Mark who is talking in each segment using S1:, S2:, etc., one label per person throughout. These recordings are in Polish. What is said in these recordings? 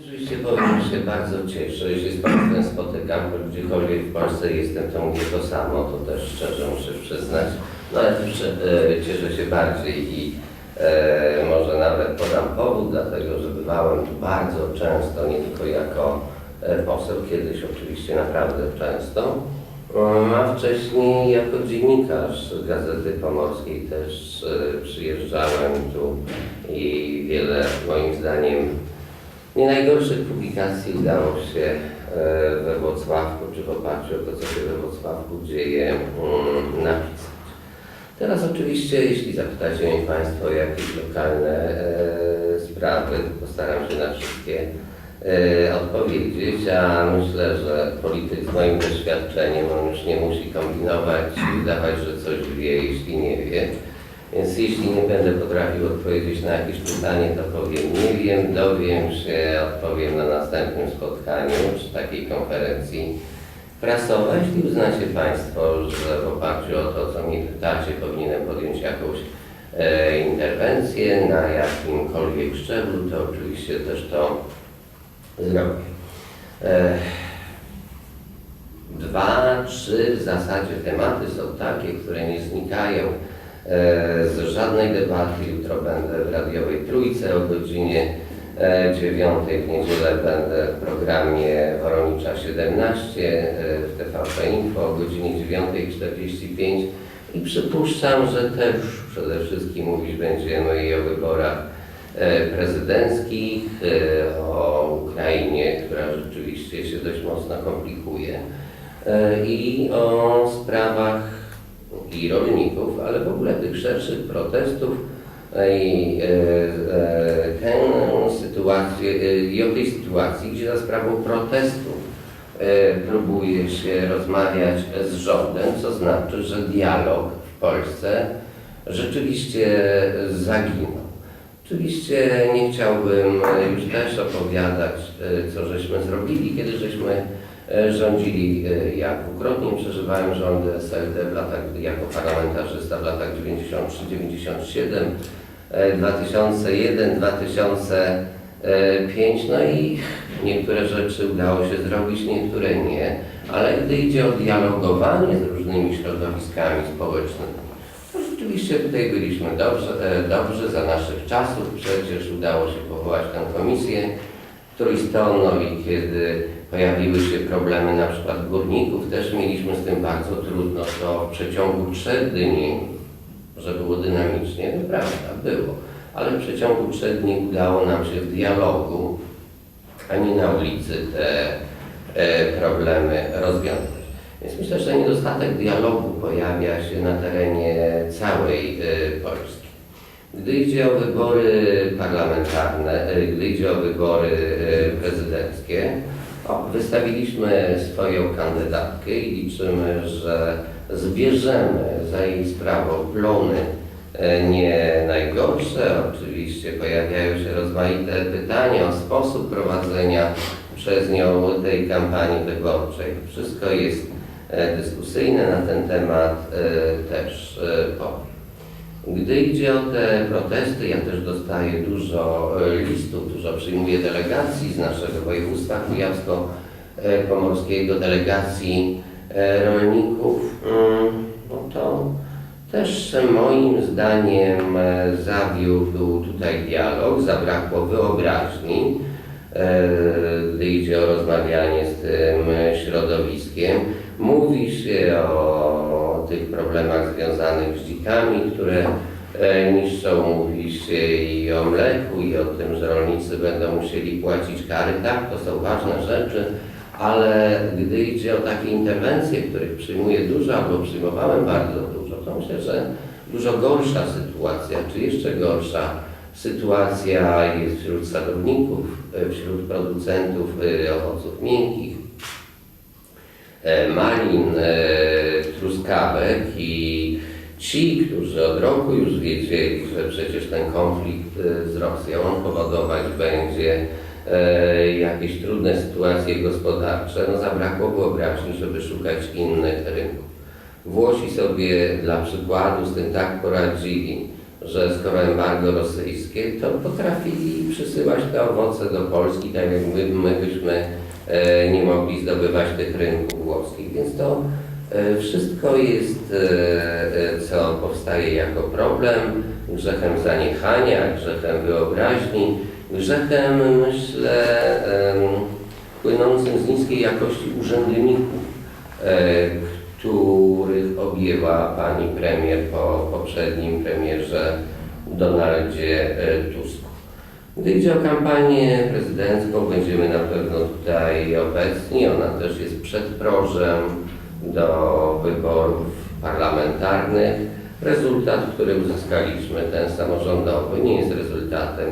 S1: Rzeczywiście powiem, że się bardzo cieszę, jeśli z Państwem spotykam, gdziekolwiek w Polsce jestem, to mówię to samo, to też szczerze muszę przyznać. No ale też e, cieszę się bardziej i e, może nawet podam powód, dlatego że bywałem tu bardzo często, nie tylko jako e, poseł, kiedyś oczywiście naprawdę często, Um, a wcześniej jako dziennikarz Gazety Pomorskiej też e, przyjeżdżałem tu i wiele moim zdaniem nie najgorszych publikacji udało się e, we Wrocławku, czy w oparciu o to, co się we Wrocławku dzieje, mm, napisać. Teraz oczywiście, jeśli zapytacie mnie Państwo o jakieś lokalne e, sprawy, to postaram się na wszystkie e, odpowiedzieć, a myślę, że polityk z moim doświadczeniem, on już nie musi kombinować i udawać, że coś wie, jeśli nie wie. Więc jeśli nie będę potrafił odpowiedzieć na jakieś pytanie, to powiem nie wiem, dowiem się, odpowiem na następnym spotkaniu czy takiej konferencji prasowej. Jeśli uznacie Państwo, że w oparciu o to, co mnie pytacie, powinienem podjąć jakąś e, interwencję na jakimkolwiek szczeblu, to oczywiście też to zrobię. E, Dwa, trzy w zasadzie tematy są takie, które nie znikają z żadnej debaty. Jutro będę w radiowej trójce o godzinie e, 9 w niedzielę będę w programie Woronicza 17 e, w TVP Info o godzinie 9.45 i przypuszczam, że też przede wszystkim mówić będziemy i o wyborach e, prezydenckich, e, o Ukrainie, która rzeczywiście się dość mocno komplikuje e, i o sprawach i rolników, ale w ogóle tych szerszych protestów e, i e, e, tę sytuację i o tej sytuacji, gdzie za sprawą protestów próbuje się rozmawiać z rządem, co znaczy, że dialog w Polsce rzeczywiście zaginął. Oczywiście nie chciałbym już też opowiadać, co żeśmy zrobili, kiedy żeśmy rządzili. E, Ja dwukrotnie przeżywałem rządy SLD w latach, jako parlamentarzysta w latach 93-97, e, 2001, 2005, no i niektóre rzeczy udało się zrobić, niektóre nie, ale gdy idzie o dialogowanie z różnymi środowiskami społecznymi, to rzeczywiście tutaj byliśmy dobrze, e, dobrzy za naszych czasów. Przecież udało się powołać tę komisję trójstronną i kiedy pojawiły się problemy na przykład górników, też mieliśmy z tym bardzo trudno. To w przeciągu trzech dni, że było dynamicznie, to prawda, było, ale w przeciągu trzech dni udało nam się w dialogu, a nie na ulicy te e, problemy rozwiązać. Więc myślę, że niedostatek dialogu pojawia się na terenie całej e, Polski. Gdy idzie o wybory parlamentarne, e, gdy idzie o wybory e, prezydenckie, o, wystawiliśmy swoją kandydatkę i liczymy, że zbierzemy za jej sprawą plony e, nie najgorsze. Oczywiście pojawiają się rozmaite pytania o sposób prowadzenia przez nią tej kampanii wyborczej. Wszystko jest dyskusyjne na ten temat też powiem. Gdy idzie o te protesty, ja też dostaję dużo e, listów, dużo przyjmuję delegacji z naszego województwa kujawsko-pomorskiego, delegacji e, rolników. Mm, No to też moim zdaniem e, zawiódł tutaj dialog, zabrakło wyobraźni, gdy idzie o rozmawianie z tym środowiskiem. Mówi się o tych problemach związanych z dzikami, które e, niszczą, mówi się i o mleku, i o tym, że rolnicy będą musieli płacić kary. Tak, to są ważne rzeczy, ale gdy idzie o takie interwencje, których przyjmuję dużo albo przyjmowałem bardzo dużo, to myślę, że dużo gorsza sytuacja, czy jeszcze gorsza sytuacja jest wśród sadowników, e, wśród producentów e, owoców miękkich, e, malin, e, truskawek i ci, którzy od roku już wiedzieli, że przecież ten konflikt e, z Rosją powodować będzie e, jakieś trudne sytuacje gospodarcze, no zabrakło wyobraźni, żeby szukać innych rynków. Włosi sobie dla przykładu z tym tak poradzili, że skoro embargo rosyjskie, to potrafili przysyłać te owoce do Polski, tak jak my, my byśmy e, nie mogli zdobywać tych rynków Więc to e, wszystko jest, e, e, co powstaje jako problem, grzechem zaniechania, grzechem wyobraźni, grzechem, myślę, płynącym z niskiej jakości urzędników, których objęła pani premier po poprzednim premierze Donaldzie Tusku. Gdy idzie o kampanię prezydencką, będziemy na pewno tutaj obecni. Ona też jest przedprożem do wyborów parlamentarnych. Rezultat, który uzyskaliśmy, ten samorządowy, nie jest rezultatem,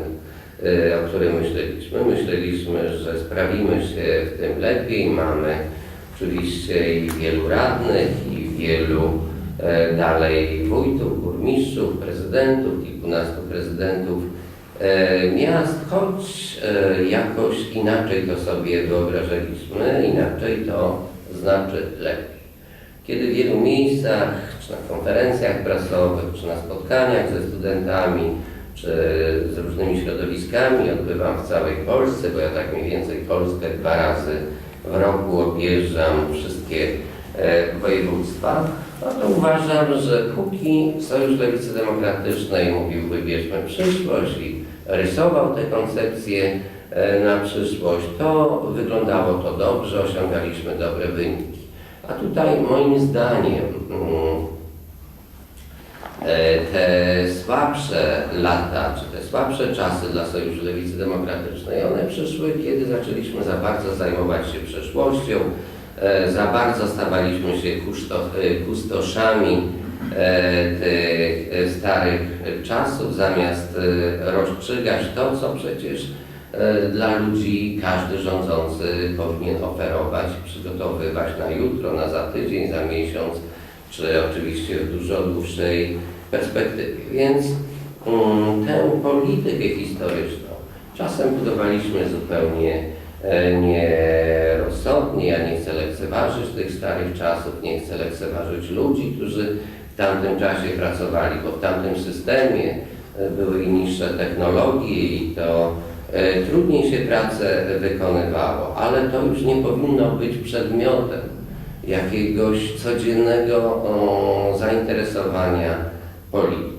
S1: e, o którym myśleliśmy. Myśleliśmy, że sprawimy się w tym lepiej. Mamy oczywiście i wielu radnych, i wielu e, dalej wójtów, burmistrzów, prezydentów, kilkunastu prezydentów miast, choć e, jakoś inaczej to sobie wyobrażaliśmy, inaczej to znaczy lepiej. Kiedy w wielu miejscach, czy na konferencjach prasowych, czy na spotkaniach ze studentami, czy z różnymi środowiskami odbywam w całej Polsce, bo ja tak mniej więcej Polskę dwa razy w roku objeżdżam wszystkie e, województwa, no to uważam, że póki Sojusz Lewicy Demokratycznej mówił wybierzmy przyszłość i rysował te koncepcje e, na przyszłość, to wyglądało to dobrze, osiągaliśmy dobre wyniki. A tutaj moim zdaniem mm, e, te słabsze lata, czy te słabsze czasy dla Sojuszu Lewicy Demokratycznej, one przyszły, kiedy zaczęliśmy za bardzo zajmować się przeszłością, e, za bardzo stawaliśmy się kustoszami tych e, starych czasów, zamiast e, rozstrzygać to, co przecież e, dla ludzi każdy rządzący powinien oferować, przygotowywać na jutro, na za tydzień, za miesiąc, czy oczywiście w dużo dłuższej perspektywie. Więc mm, tę politykę historyczną czasem budowaliśmy zupełnie e, nierozsądnie. Ja nie chcę lekceważyć tych starych czasów, nie chcę lekceważyć ludzi, którzy tamtym czasie pracowali, bo w tamtym systemie e, były niższe technologie i to e, trudniej się pracę wykonywało, ale to już nie powinno być przedmiotem jakiegoś codziennego zainteresowania polityków.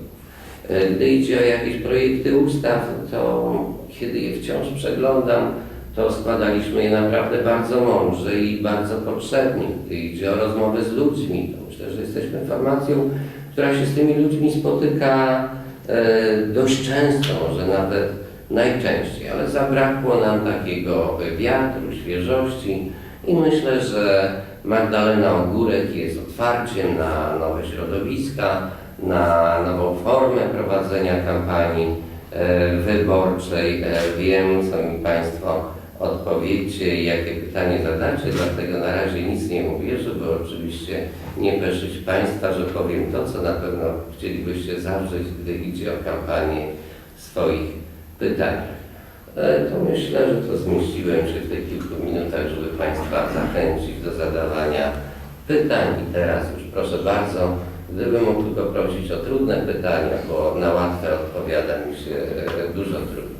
S1: E, Gdy idzie o jakieś projekty ustaw, to kiedy je wciąż przeglądam, to składaliśmy je naprawdę bardzo mądrze i bardzo potrzebnie. Gdy idzie o rozmowy z ludźmi, to myślę, że jesteśmy formacją, która się z tymi ludźmi spotyka e, dość często, może nawet najczęściej, ale zabrakło nam takiego wiatru, świeżości i myślę, że Magdalena Ogórek jest otwarciem na nowe środowiska, na nową formę prowadzenia kampanii e, wyborczej. E, Wiem, co mi Państwo odpowiecie jakie pytanie zadacie, dlatego na razie nic nie mówię, żeby oczywiście nie peszyć Państwa, że powiem to, co na pewno chcielibyście zawrzeć, gdy idzie o kampanię swoich pytaniach. E, To myślę, że to zmieściłem się w tych kilku minutach, żeby Państwa zachęcić do zadawania pytań. I teraz już proszę bardzo, gdybym mógł tylko prosić o trudne pytania, bo na łatwe odpowiada mi się e, dużo trudniej.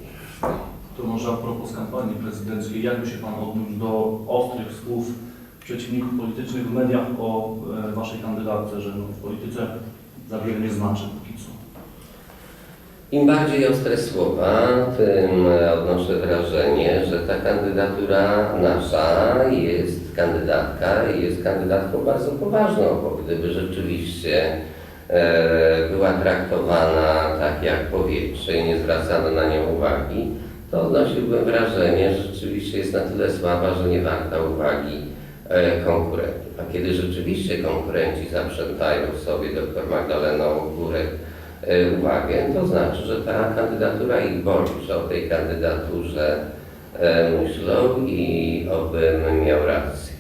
S2: To może a propos kampanii prezydenckiej, jakby się Pan odniósł do ostrych słów przeciwników politycznych w mediach o e, Waszej kandydatce, że no, w polityce za wiele nie znaczy póki co?
S1: Im bardziej ostre słowa, tym e, odnoszę wrażenie, że ta kandydatura nasza jest kandydatka i jest kandydatką bardzo poważną, bo gdyby rzeczywiście e, była traktowana tak jak powietrze i nie zwracano na nią uwagi, to odnosiłbym wrażenie, że rzeczywiście jest na tyle słaba, że nie warta uwagi e, konkurentów. A kiedy rzeczywiście konkurenci zaprzętają sobie dr Magdaleną Górek e, uwagę, to znaczy, że ta kandydatura ich boli, że o tej kandydaturze e, myślą i obym miał rację.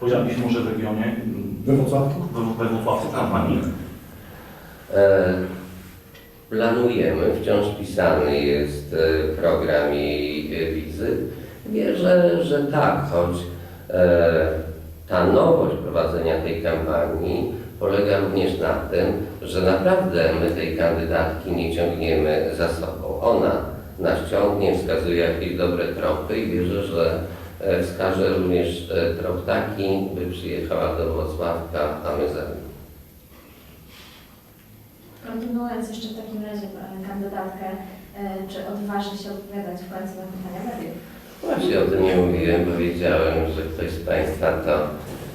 S2: Pojawi się może w regionie,
S3: We Wrocławku?
S2: we, kampanii.
S1: E, Planujemy, wciąż pisany jest e, program jej wizyt. Wierzę, że tak, choć e, ta nowość prowadzenia tej kampanii polega również na tym, że naprawdę my tej kandydatki nie ciągniemy za sobą. Ona nas ciągnie, wskazuje jakieś dobre tropy i wierzę, że e, wskaże również e, trop taki, by przyjechała do Wrocławka, a my za.
S3: Kontynuując jeszcze w takim razie e, kandydatkę, e, czy odważy się odpowiadać w końcu na pytania mediów?
S1: Właśnie o tym nie mówiłem, bo wiedziałem, że ktoś z Państwa to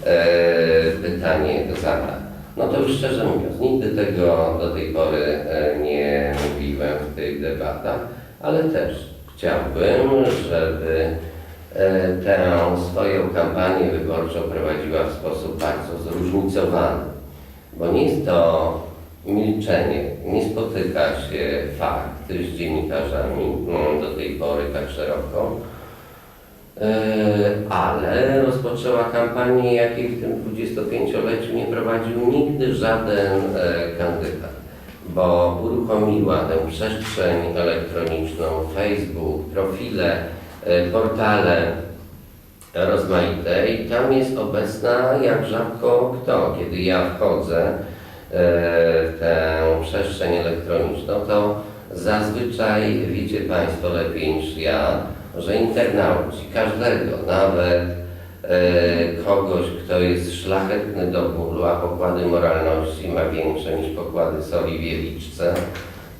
S1: e, pytanie zada. No to już szczerze mówiąc, nigdy tego do tej pory e, nie mówiłem w tych debatach, ale też chciałbym, żeby tę swoją kampanię wyborczą prowadziła w sposób bardzo zróżnicowany, bo nie jest to milczenie, nie spotyka się fakt z dziennikarzami mm, do tej pory tak szeroko, E, ale rozpoczęła kampanię, jakiej w tym 25-leciu nie prowadził nigdy żaden e, kandydat, bo uruchomiła tę przestrzeń elektroniczną, Facebook, profile, e, portale rozmaite i tam jest obecna jak rzadko kto. Kiedy ja wchodzę tę przestrzeń elektroniczną, to zazwyczaj wiecie Państwo lepiej niż ja, że internauci, każdego, nawet e, kogoś, kto jest szlachetny do bólu, a pokłady moralności ma większe niż pokłady soli w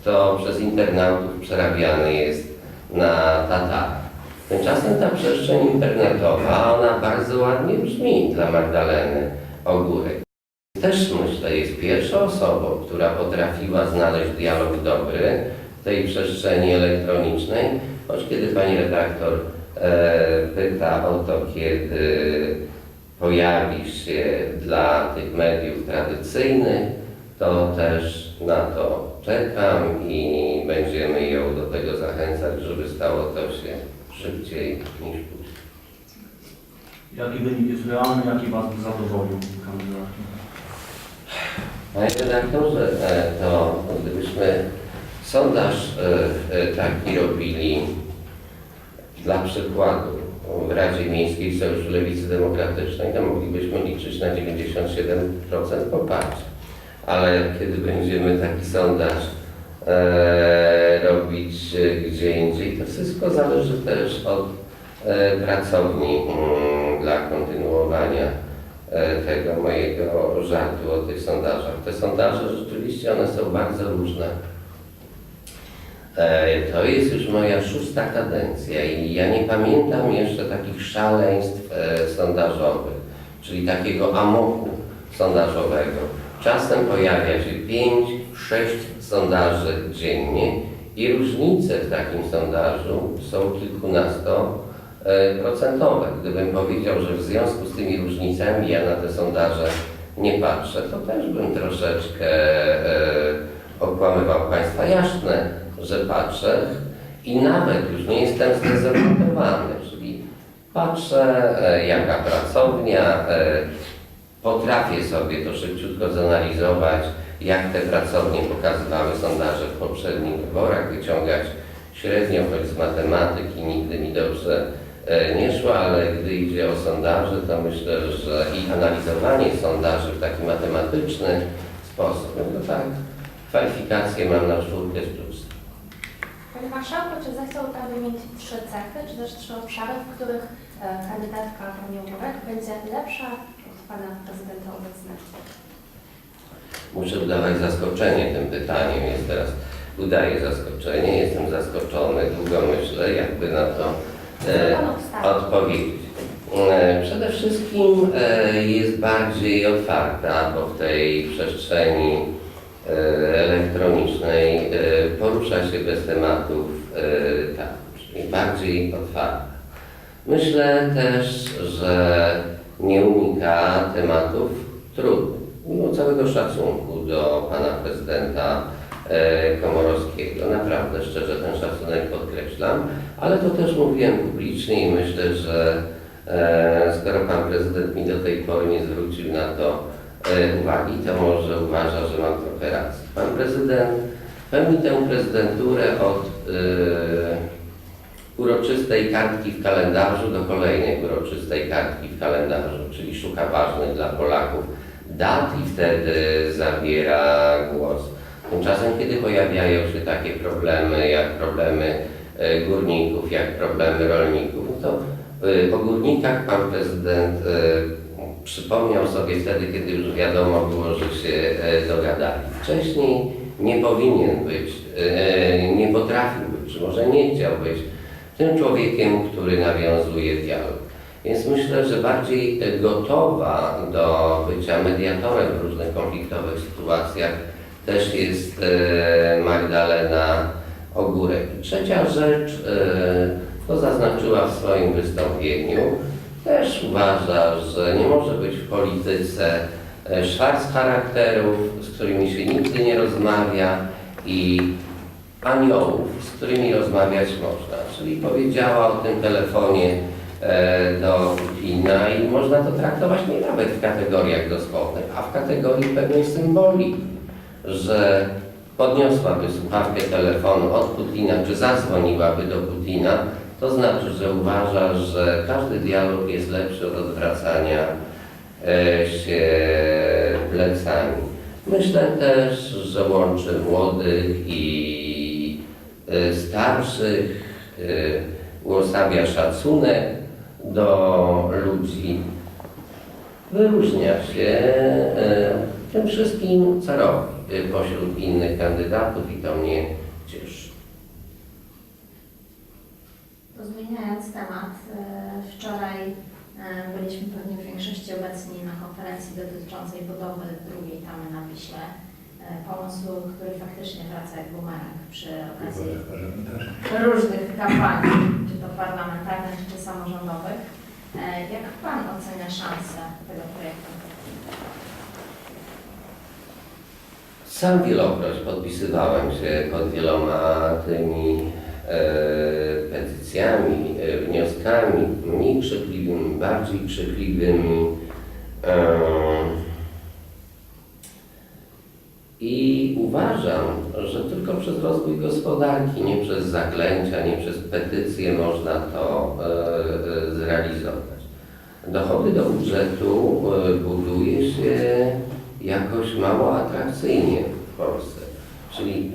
S1: to przez internautów przerabiany jest na tatar. Tymczasem ta przestrzeń internetowa, ona bardzo ładnie brzmi dla Magdaleny Ogórek. Też myślę, jest pierwszą osobą, która potrafiła znaleźć dialog dobry w tej przestrzeni elektronicznej, choć kiedy pani redaktor e, pyta o to, kiedy pojawi się dla tych mediów tradycyjnych, to też na to czekam i będziemy ją do tego zachęcać, żeby stało to się szybciej niż później.
S2: Jaki wynik jest realny, jaki Was zadowolił kandydatki?
S1: Panie redaktorze, e, to gdybyśmy sondaż e, e, taki robili dla przykładu w Radzie Miejskiej Sojuszu Lewicy Demokratycznej, to moglibyśmy liczyć na 97% poparcia. Ale kiedy będziemy taki sondaż e, robić e, gdzie indziej, to wszystko zależy też od e, pracowni mm, dla kontynuowania tego mojego żartu o tych sondażach. Te sondaże rzeczywiście one są bardzo różne. E, To jest już moja szósta kadencja i ja nie pamiętam jeszcze takich szaleństw e, sondażowych, czyli takiego amoku sondażowego. Czasem pojawia się 5, 6 sondaży dziennie i różnice w takim sondażu są kilkunastoprocentowe. Gdybym powiedział, że w związku z tymi różnicami ja na te sondaże nie patrzę, to też bym troszeczkę e, okłamywał Państwa. Jasne, że patrzę i nawet już nie jestem zdezorientowany, czyli patrzę e, jaka pracownia, e, potrafię sobie to szybciutko zanalizować, jak te pracownie pokazywały sondaże w poprzednich wyborach, wyciągać średnią, choć z matematyki nigdy mi dobrze e, nie szło, ale gdy idzie o sondaże, to myślę, że i analizowanie sondaży w taki matematyczny sposób, no to tak, kwalifikacje mam na czwórkę z plusem.
S4: Panie Marszałku, czy zechciał Pan wymienić trzy cechy, czy też trzy obszary, w których e, kandydatka Pani Ogórek będzie lepsza od Pana Prezydenta obecnego?
S1: Muszę udawać zaskoczenie tym pytaniem. Jest teraz, udaję zaskoczenie, jestem zaskoczony, długo myślę, jakby na to e, odpowiedzieć. Przede wszystkim e, jest bardziej otwarta, bo w tej przestrzeni e, elektronicznej porusza się bez tematów tak, czyli bardziej otwarta. Myślę też, że nie unika tematów trudnych. Mimo całego szacunku do pana prezydenta Komorowskiego, naprawdę szczerze ten szacunek podkreślam, ale to też mówiłem publicznie i myślę, że e, skoro pan prezydent mi do tej pory nie zwrócił na to e, uwagi, to może uważa, że mam trochę racji. Pan prezydent pełni tę prezydenturę od e, uroczystej kartki w kalendarzu do kolejnej uroczystej kartki w kalendarzu, czyli szuka ważnych dla Polaków dat i wtedy zabiera głos. Tymczasem, kiedy pojawiają się takie problemy, jak problemy e, górników, jak problemy rolników, to e, o górnikach pan prezydent e, przypomniał sobie wtedy, kiedy już wiadomo było, że się dogadali. Wcześniej nie powinien być, nie potrafił być, może nie chciał być tym człowiekiem, który nawiązuje dialog. Więc myślę, że bardziej gotowa do bycia mediatorem w różnych konfliktowych sytuacjach też jest e, Magdalena Ogórek. Trzecia rzecz, e, to zaznaczyła w swoim wystąpieniu, też uważa, że nie może być w polityce e, szwarc charakterów, z którymi się nigdy nie rozmawia i aniołów, z którymi rozmawiać można. Czyli powiedziała o tym telefonie do Putina i można to traktować nie nawet w kategoriach dosłownych, a w kategorii pewnej symboli, że podniosłaby słuchawkę telefonu od Putina, czy zadzwoniłaby do Putina, to znaczy, że uważa, że każdy dialog jest lepszy od odwracania e, się plecami. Myślę też, że łączy młodych i e, starszych, e, uosabia szacunek do ludzi. Wyróżnia się tym wszystkim, co robi pośród innych kandydatów i to mnie cieszy.
S3: Zmieniając temat, e, wczoraj e, byliśmy pewnie w większości obecni na konferencji dotyczącej budowy drugiej tamy na Wiśle. Pomysłu, który faktycznie wraca jak bumerang przy okazji różnych kampanii, czy to parlamentarnych, czy samorządowych. Jak Pan ocenia szanse tego projektu?
S1: Sam wielokroć podpisywałem się pod wieloma tymi e, petycjami, e, wnioskami, mniej krzykliwymi, bardziej krzykliwymi. E, I uważam, że tylko przez rozwój gospodarki, nie przez zaklęcia, nie przez petycje można to e, e, zrealizować. Dochody do budżetu e, buduje się jakoś mało atrakcyjnie w Polsce. Czyli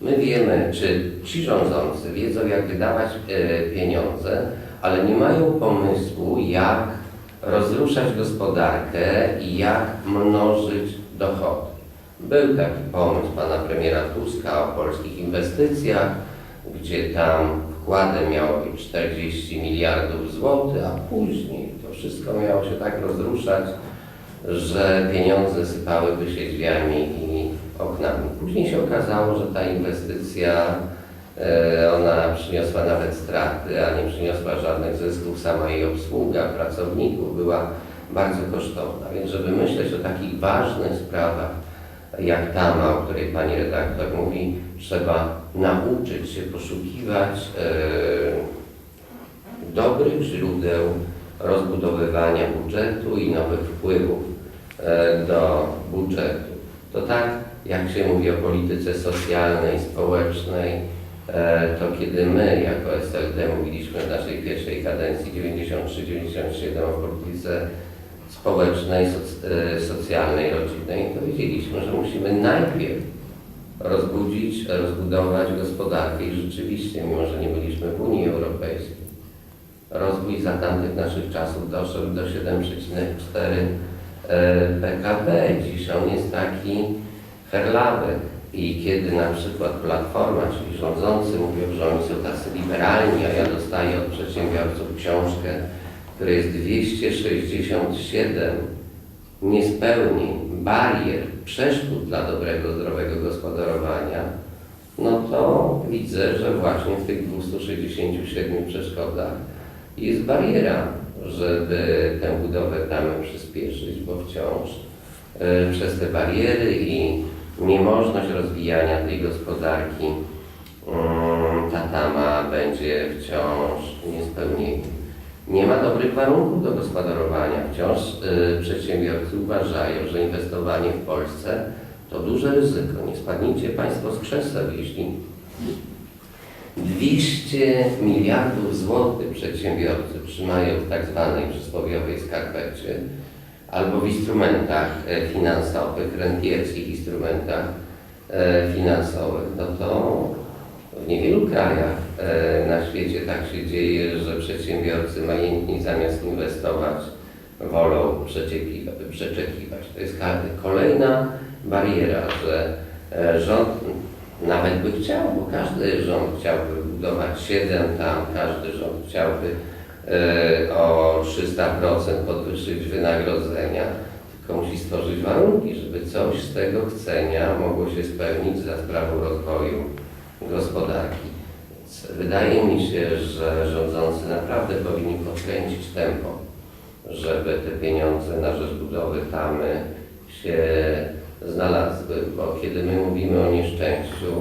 S1: my wiemy, czy ci rządzący wiedzą, jak wydawać e, pieniądze, ale nie mają pomysłu, jak rozruszać gospodarkę i jak mnożyć dochody. Był taki pomysł pana premiera Tuska o polskich inwestycjach, gdzie tam wkładem miało być 40 miliardów złotych, a później to wszystko miało się tak rozruszać, że pieniądze sypałyby się drzwiami i oknami. Później się okazało, że ta inwestycja, e, ona przyniosła nawet straty, a nie przyniosła żadnych zysków. Sama jej obsługa pracowników była bardzo kosztowna. Więc żeby myśleć o takich ważnych sprawach, jak tama, o której pani redaktor mówi, trzeba nauczyć się poszukiwać e, dobrych źródeł rozbudowywania budżetu i nowych wpływów do budżetu. To tak, jak się mówi o polityce socjalnej, społecznej, e, to kiedy my jako SLD mówiliśmy w naszej pierwszej kadencji 93-97 o polityce społecznej, soc, e, socjalnej, rodzinnej, to wiedzieliśmy, że musimy najpierw rozbudzić, rozbudować gospodarkę i rzeczywiście, mimo że nie byliśmy w Unii Europejskiej, rozwój za tamtych naszych czasów doszedł do 7,4 e, PKB. Dziś on jest taki herlawy. I kiedy na przykład Platforma, czyli rządzący mówią, że oni są tacy liberalni, a ja dostaję od przedsiębiorców książkę, która jest 267 niespełnień, barier, przeszkód dla dobrego, zdrowego gospodarowania, no to widzę, że właśnie w tych 267 przeszkodach jest bariera, żeby tę budowę tamy przyspieszyć, bo wciąż e, przez te bariery i niemożność rozwijania tej gospodarki mm, ta tama będzie wciąż niespełnieniem. Nie ma dobrych warunków do gospodarowania. Wciąż y, przedsiębiorcy uważają, że inwestowanie w Polsce to duże ryzyko. Nie spadnijcie Państwo z krzeseł, jeśli 200 miliardów złotych przedsiębiorcy trzymają w tak zwanej przysłowiowej skarpecie, albo w instrumentach e, finansowych, rentierskich instrumentach e, finansowych, no to w niewielu krajach e, na świecie tak się dzieje, że przedsiębiorcy majętni zamiast inwestować wolą przeczekiwać. To jest kolejna bariera, że rząd nawet by chciał, bo każdy rząd chciałby budować 7 tam, każdy rząd chciałby e, o 300% podwyższyć wynagrodzenia, tylko musi stworzyć warunki, żeby coś z tego chcenia mogło się spełnić za sprawą rozwoju gospodarki. Więc wydaje mi się, że rządzący naprawdę powinni podkręcić tempo, żeby te pieniądze na rzecz budowy tamy się znalazły, bo kiedy my mówimy o nieszczęściu,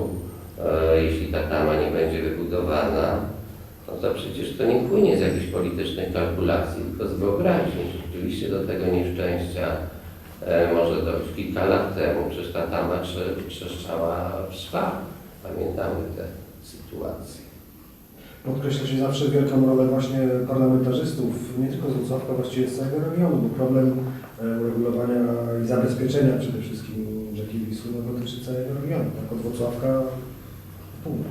S1: e, jeśli ta tama nie będzie wybudowana, no to przecież to nie płynie z jakichś politycznych kalkulacji, tylko z wyobraźni. Rzeczywiście do tego nieszczęścia e, może dojść. Kilka lat temu przecież ta tama trze- trzeszczała w szwach. Pamiętamy te sytuacje.
S5: Podkreśla się zawsze wielką rolę właśnie parlamentarzystów, nie tylko z Wrocławka, właściwie z całego regionu, bo problem e, uregulowania i zabezpieczenia przede wszystkim dotyczy całego regionu, tak od Wrocławka w północ.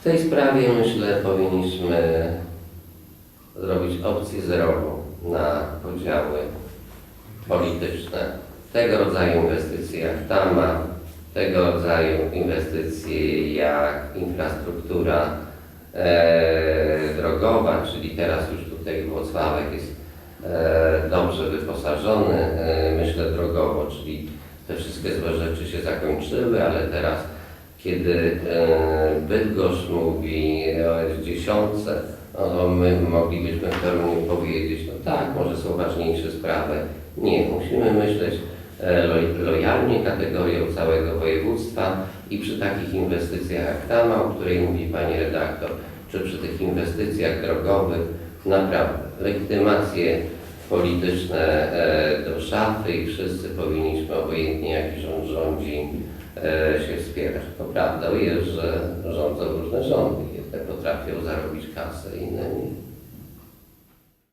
S1: W tej sprawie myślę powinniśmy zrobić opcję zerową na podziały polityczne. Tego rodzaju inwestycje jak TAMA, tego rodzaju inwestycje jak infrastruktura e, drogowa, czyli teraz już tutaj Włocławek jest e, dobrze wyposażony, e, myślę drogowo, czyli te wszystkie złe rzeczy się zakończyły, ale teraz kiedy e, Bydgoszcz mówi o S10, no my moglibyśmy w pełni powiedzieć, no tak, może są ważniejsze sprawy. Nie, musimy myśleć e, lo- lojalnie kategorią całego województwa i przy takich inwestycjach jak Tama, o której mówi Pani redaktor, czy przy tych inwestycjach drogowych, naprawdę legitymacje polityczne e, do szafy i wszyscy powinniśmy, obojętnie jaki rząd rządzi, e, się wspierać. To prawdą jest, że rządzą różne rządy. Jedne potrafią zarobić kasę, inne nie.